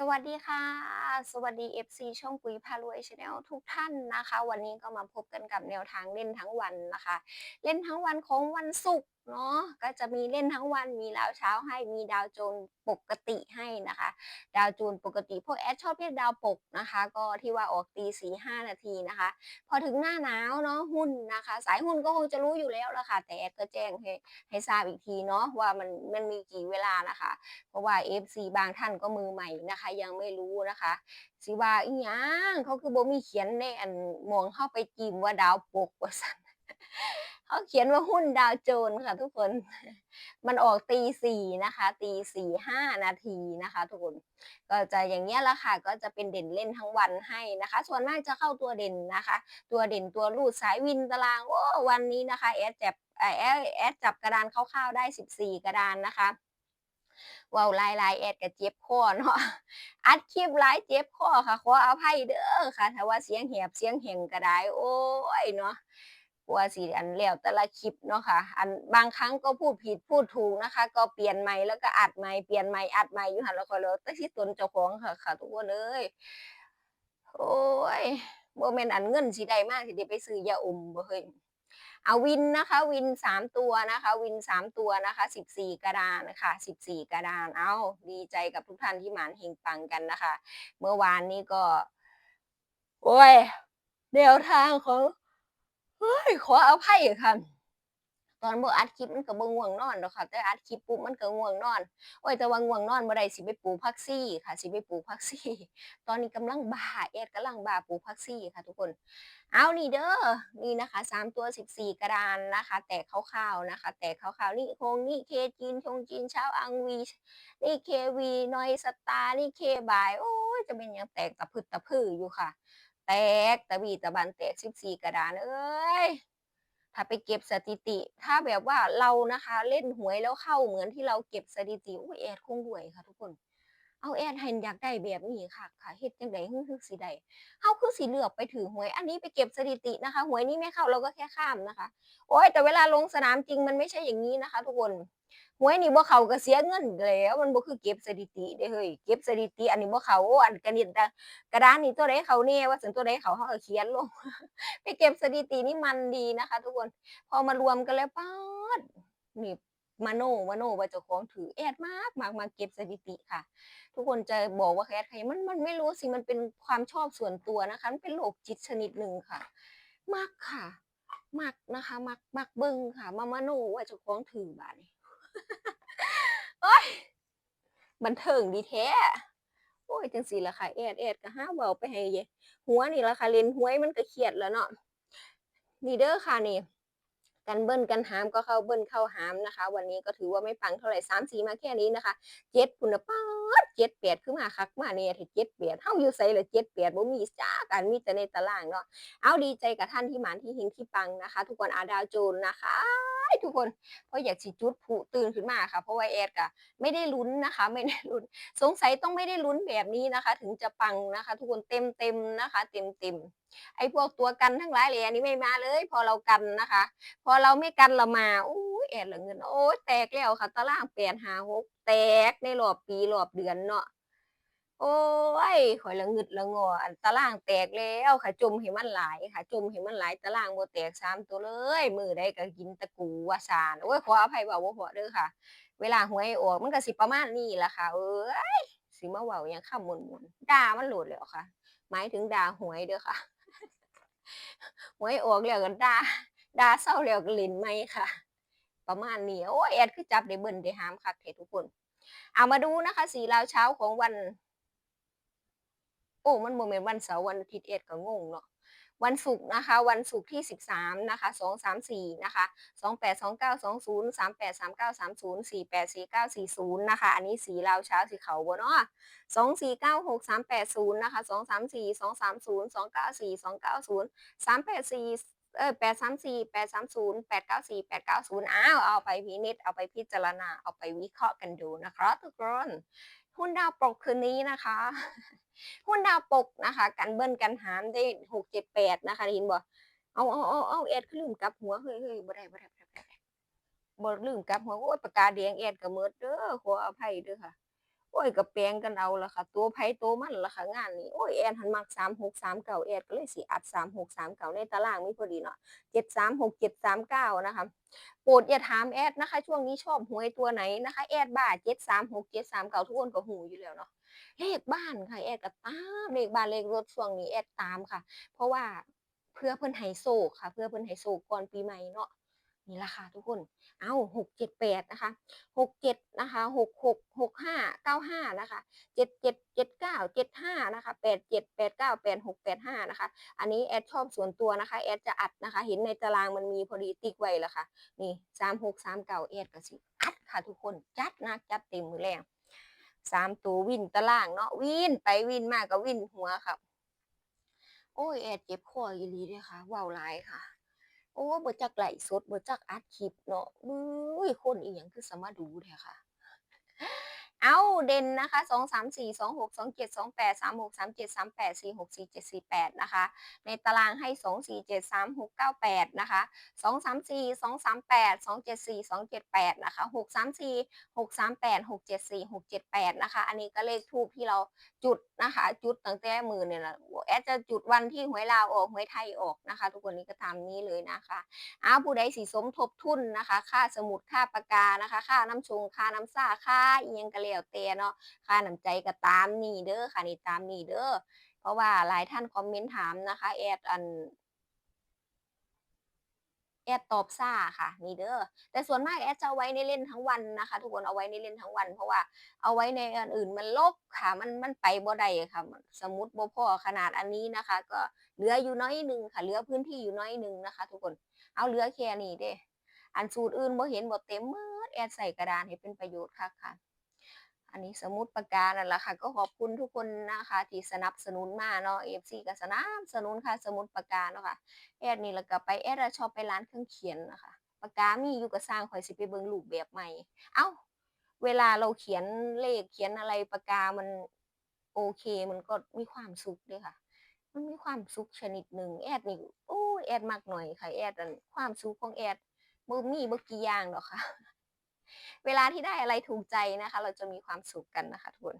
สวัสดีค่ะ สวัสดี FC ช่องปุ๋ยพารวยชาแนลทุกท่านนะคะ วันนี้ก็มาพบกันกับแนวทางเล่นทั้งวันนะคะ เล่นทั้งวันของวันศุกร์ เนาะก็จะมีเล่นทั้งวันมีแล้วเช้าให้มีดาวโจนปกติให้นะคะ ดาวโจนปกติพวกแอดชอบเรียกดาวปกนะคะ ก็ที่ว่าออกตีสี่ห้านาทีนะคะ พอถึงหน้าหนาวเนาะหุ้นนะคะ สายหุ้นก็คงจะรู้อยู่แล้วละค่ะแต่แอดก็แจ้งให้ให้ทราบอีกทีเนาะว่ามันมันมีกี่เวลานะคะ เพราะว่า FC บางท่านก็มือใหม่นะคะ ยังไม่รู้นะคะสิว่าอีหยังเขาคือบ่มีเขียนในอันมองเข้าไปจิมว่าดาวปกว่าซั่น เขาเขียนว่าหุ้นดาวโจนส์ค่ะ ทุกคน มันออกตีสี่นะคะตีสี่ห้านาทีนะคะ ทุกคน ก็จะอย่างเงี้ยละค่ะ ก็จะเป็นเด่นเล่นทั้งวันให้นะคะ ส่วนมากจะเข้าตัวเด่นนะคะ ตัวเด่นตัวรูดสายวินตารางโอ้วันนี้นะคะแอดจับแอดแอดจับกระดานคร่าวๆได้ 14 กระดานนะคะว้าวลายลายแอดกับเจ็บคอเนาะอัดคลิปหลายเจ็บคอค่ะขออภัยเด้อค่ะถ้าว่าเสียงแหบเสียงแหงก็ได้โอ้ยเนาะ กลัวสิอันแล้วแต่ละคลิปเนาะค่ะ อันบางครั้งก็พูดผิดพูดถูกนะคะ ก็เปลี่ยนใหม่แล้วก็อัดใหม่เปลี่ยนใหม่อัดใหม่อยู่หันแล้วก็แล้วแต่ที่ตนเจ้าของค่ะค่ะ ทุกคนเอ้ยโอ้ยบ่แม่นอันเงินสิได้มากสิได้ไปซื้อยาอมบ่เฮ้ยเอาวินนะคะ วินสามตัวนะคะ วินสามตัวนะคะสิบสี่กระดานนะคะสิบสี่กระดานเอาดีใจกับทุกท่านที่หมานเฮงปังกันนะคะ เมื่อวานนี้ก็ โอ้ยแนวทางของ เฮ้ยขออภัยค่ะ ตอนบ่อัดคลิปมันก็บ่ง่วงนอนดอกค่ะ แต่อัดคลิปปุ๊บมันก็ง่วงนอน โอ้ยแต่ว่าง่วงนอนบ่ได้สิไปปลูกผักซี่ค่ะ สิไปปลูกผักซี่ ตอนนี้กำลังบ้าแอดกำลังบ้าปลูกผักซี่ค่ะ ทุกคน เอานี่เด้อ นี่นะคะสามตัวสิบสี่กระดานนะคะ แตกคร่าวๆนะคะ แตกคร่าวๆนี่คงนี่เคจีนชงจีนเช้าอังวีนี่เควีนอยสตาร์นี่เคบาย โอ้ยจะเป็นยังแตกตะพึดตะพืออยู่ค่ะ แตกตะบีตะบันแตกสิบสี่กระดานเอ้ยถ้าไปเก็บสถิติ ถ้าแบบว่าเรานะคะ เล่นหวยแล้วเข้าเหมือนที่เราเก็บสถิติโอ้ยแอดคงรวยค่ะทุกคน เอาแอดเห็นอยากได้แบบนี้ค่ะค่ะเฮ็ดจังได๋ฮึคือสิได้เฮาคือสิเลือกไปถือหวย อันนี้ไปเก็บสถิตินะคะ หวยนี้ไม่เข้าเราก็แค่ข้ามนะคะ โอ๊ยแต่เวลาลงสนามจริงมันไม่ใช่อย่างนี้นะคะ ทุกคนหวยนี่บ่เข้าก็เสียเงินแล้วมันบ่คือเก็บสถิติเด้เฮ้ยเก็บสถิติ อันนี้บ่เข้าอันกระนิดกระดานนี่ตัวใดเข้าแน่ว่าซั่นตัวใดเข้าเฮาก็เขียนลงไปเก็บสถิตินี่มันดีนะคะ ทุกคน พอมารวมกันแล้วป๊าดนี่ มาโนมาโนว่าเจ้าของถือแอดมากมากมาเก็บสถิติค่ะ ทุกคนจะบอกว่าแอดใครมันมันไม่รู้สิมันเป็นความชอบส่วนตัวนะคะมันเป็นโรคจิตชนิดหนึ่งค่ะมักค่ะมักนะคะมักมักเบิ่งค่ะมามาโนว่าเจ้าของถือบาดนี้โอ๊ยบันเทิงดีแท้โอ้ยจังซี่ล่ะค่ะแอดแอดก็หาเว้าไปให้ยหัวนี่ละค่ะเลนหวยมันก็เครียดแล้วเนาะนี่เด้อค่ะนี่ กันเบิ้ลกันหามก็เข้าเบิ้ลเข้าหามนะคะ วันนี้ก็ถือว่าไม่ปังเท่าไหร่สามสีมาแค่นี้นะคะเจ็ดคุณป้าเจ็ดแปดขึ้นมาคักมาเนี่ยถึงเจ็ดแปดเท่าอยู่ใส่ละเจ็ดแปดบ่มีจ้ากันมีแต่ในตารางเนาะเอาดีใจกับท่านที่หมานที่หิงที่ปังนะคะ ทุกคนอาดาวโจนนะคะ ทุกคน เพราะอยากสิจุดผุตื่นขึ้นมาค่ะ เพราะว่าแอดก็ไม่ได้ลุ้นนะคะ ไม่ได้ลุ้น สงสัยต้องไม่ได้ลุ้นแบบนี้นะคะ ถึงจะปังนะคะ ทุกคนเต็มเต็มนะคะ เต็มเต็มไอ้พวกตัวกันทั้งหลายเลยอันนี้ไม่มาเลย พอเรากันนะคะ พอเราไม่กันเรามาอู้แอดเหลือเงินโอ้แตกแล้วค่ะตารางแปดหาหกแตกในรอบปีรอบเดือนเนาะ โอ้ยข่อยละงึดละงอ อันตารางแตกแล้วค่ะจมให้มันหลายค่ะจมให้มันหลายตารางบ่แตกสามตัวเลย มือใดก็กินตะกูว่าซานโอ้ยขออภัยเว้าบ่เพราเด้อค่ะ เวลาหวยออกมันก็สิประมาณนี้ล่ะค่ะเอ้ยสิมาเว้ายังคำม่วนๆด่ามันโลดแล้วค่ะ หมายถึงด่าหวยเด้อค่ะหวยออกแล้วก็ด่าด่าเศร้าแล้วก็เล่นใหม่ค่ะ ประมาณนี้โอ้ยแอดคือจับได้เบิ่นได้หามคักแท้ทุกคนเอามาดูนะคะสีลาวเช้าของวัน อ้มันบ่แม่นวันเสาร์วันอาทิตย์แอดก็งงเนาะวันศุกร์นะคะ วันศุกร์ที่ 13นะคะ234นะคะ282920 383930 484940นะคะ อันนี้สีลาวเช้าสีเขาบ่เนาะ2496 380นะคะ234 230 294 290 384เออ834 830 894 890อ้าวเอาไปพินิจเอาไปพิจารณาเอาไปวิเคราะห์กันดูนะคะทุกคน หุ้นดาวปกคืนนี้นะคะ หุ้นดาวปกนะคะ กันเบิ้ลกันหามได้หกเจ็ดแปดนะคะได้ยินบ่เอาเอาเอาเอาเอ็ดขึ้นลืมกลับหัวเฮ้ยเฮ้ยบ่ได้บ่ได้บ่ได้บ่ได้บ่ลืมกลับหัวโอ้ยปากกาแดงเอ็ดก็เมดเด้อขออภัยเด้อค่ะ อ้ยก็แปลงกันเอาล่ะค่ะ ตัวไผตัวมันล่ะค่ะงานนี้โอ้ยแอนหันมัก3639แอนก็เลยสิอัด3639ในตารางมีพอดีเนาะ736 739นะคะโปรดอย่าถามแอดนะคะ ช่วงนี้ชอบหวยตัวไหนนะคะแอดบ้า736 739ทุกคนก็รู้อยู่แล้วเนาะเลขบ้านค่ะแอดก็ตามเลขบ้านเลขรถช่วงนี้แอดตามค่ะ เพราะว่าเพื่อเพิ่นให้โชคค่ะ เพื่อเพิ่นให้โชคก่อนปีใหม่เนาะ นี่ล่ะค่ะทุกคน เอ้าว678นะคะ67นะคะ66 65 95นะคะ77 79 75นะคะ87 89 86 85นะคะ อันนี้แอดชอบส่วนตัวนะคะ แอดจะอัดนะคะ เห็นในตารางมันมีพอดีติ๊กไว้แล้วค่ะ นี่3639แอดก็สิ อัดค่ะทุกคน จัดนักจัดเต็มมือแลง3ตัววินตารางเนาะวินไปวินมาก็วินหัวค่ะ โอ๊ยแอดเจ็บคออีหลีเดะค่ะเว้าหลายค่ะ โอ้บ่จักไลฟ์สดบ่จักอัดคลิปเนาะอุ้ยคนอิหยังคือสามาดูแท้ค่ะ เด่นนะคะสองสามสี่สองหกสองเจ็ดสองแปดสามหกสามเจ็ดสามแปดสี่หกสี่เจ็ดสี่แปดนะคะ ในตารางให้สองสี่เจ็ดสามหกเก้าแปดนะคะสองสามสี่สองสามแปดสองเจ็ดสี่สองเจ็ดแปดนะคะหกสามสี่หกสามแปดหกเจ็ดสี่หกเจ็ดแปดนะคะ อันนี้ก็เลขทูบที่เราจุดนะคะ จุดตั้งแต่มือเนี่ยนะแอดจะจุดวันที่หวยลาวออกหวยไทยออกนะคะ ทุกคนนี้ก็ทำนี้เลยนะคะอ้าวผู้ใดสีสมทบทุนนะคะ ค่าสมุดค่าปากกานะคะ ค่าน้ำชงค่าน้ำซ่าค่าเอียงกระเหลี่ยวเตเนาะค่าน้ำใจก็ตามนี้เด้อค่ะนี่ตามนี้เด้อเพราะว่าหลายท่านคอมเมนต์ถามนะคะแอดอันแอดตอบช้าค่ะนี่เด้อแต่ส่วนมากแอดจะเอาไว้ในเล่นทั้งวันนะคะ ทุกคนเอาไว้ในเล่นทั้งวัน เพราะว่าเอาไว้ในอันอื่นมันรกค่ะ มันมันไปบ่ได้ค่ะ สมุดบ่พอขนาดอันนี้นะคะ ก็เหลืออยู่น้อยหนึ่งค่ะเหลือพื้นที่อยู่น้อยหนึ่งนะคะ ทุกคนเอาเหลือแค่นี้เด้อันสูตรอื่นบ่เห็นบ่เต็มเบิดแอดใส่กระดานให้เป็นประโยชน์คักค่ะ อันนี้สมุดปากกานั่นล่ะค่ะ ก็ขอบคุณทุกคนนะคะ ที่สนับสนุนมาเนาะ FC ก็สนับสนุนค่าสมุดปากกาเนาะค่ะแอดนี่แล้วก็ไปแอดชอบไปร้านเครื่องเขียนนะคะปากกามีอยู่ก็สร้างข้อยสิไปเบิ่งรูปแบบใหม่ เอ้า เวลาเราเขียนเลขเขียนอะไรปากกามันโอเค มันก็มีความสุขด้วยค่ะ มันมีความสุขชนิดหนึ่งแอดนี่โอ๊ยแอดมักหน้อยค่ะแอดความสุขของแอดบ่มีบ่กี่อย่างดอกค่ะ เวลาที่ได้อะไรถูกใจนะคะ เราจะมีความสุขกันนะคะทุกคน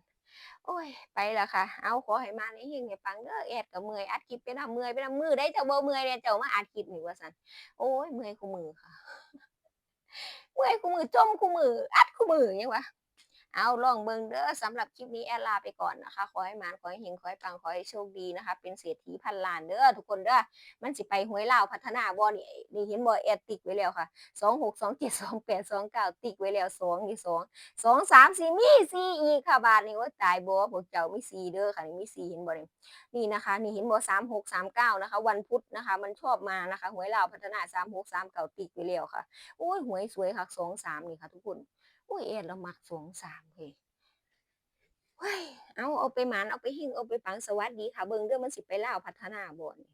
โอ้ย ไปแล้วค่ะ เอาขอให้มาในเฮงให้ปังเด้อแอดก็เมื่อยอัดคลิปไปนำเมื่อยไปนำมือได้เจ้าบ่เมื่อยแหน่เจ้ามาอัดคลิปนี่ว่าสันโอ้ยเมื่อยคุมื้อค่ะ เมื่อยคุมื้อจมคู่มืออัดคู่มือยังวะ เอาลองเบิ่งเด้อสำหรับคลิปนี้แอดลาไปก่อนนะคะ ขอให้มานขอให้เฮงขอให้ปังขอให้โชคดีนะคะ เป็นเศรษฐีพันล้านเด้อทุกคนเด้อมันสิไปหวยลาวพัฒนาบ่นี่นี่เห็นบ่แอดติ๊กไว้แล้วค่ะ26 27 28 29ติ๊กไว้แล้ว2นี่2 2 3 4มี4อีกค่ะบาดนี้โอ๊ยตายบ่พวกเจ้ามี4เด้อค่ะนี่มี4เห็นบ่นี่นี่นะคะ นี่เห็นบ่36 39นะคะ วันพุธนะคะ มันชอบมานะคะหวยลาวพัฒนา36 39ติ๊กไว้แล้วค่ะโอ๊ยหวยสวยคัก23นี่ค่ะ ทุกคน อ๊ยเอดเรามักสงสามเฮ้ยเฮ้ยเอาเอาไปหมานเอาไปหิ้งเอาไปปังสวัสดีค่ะเบิงเด้อมันสิไปเล่าพัฒนาบ่นี่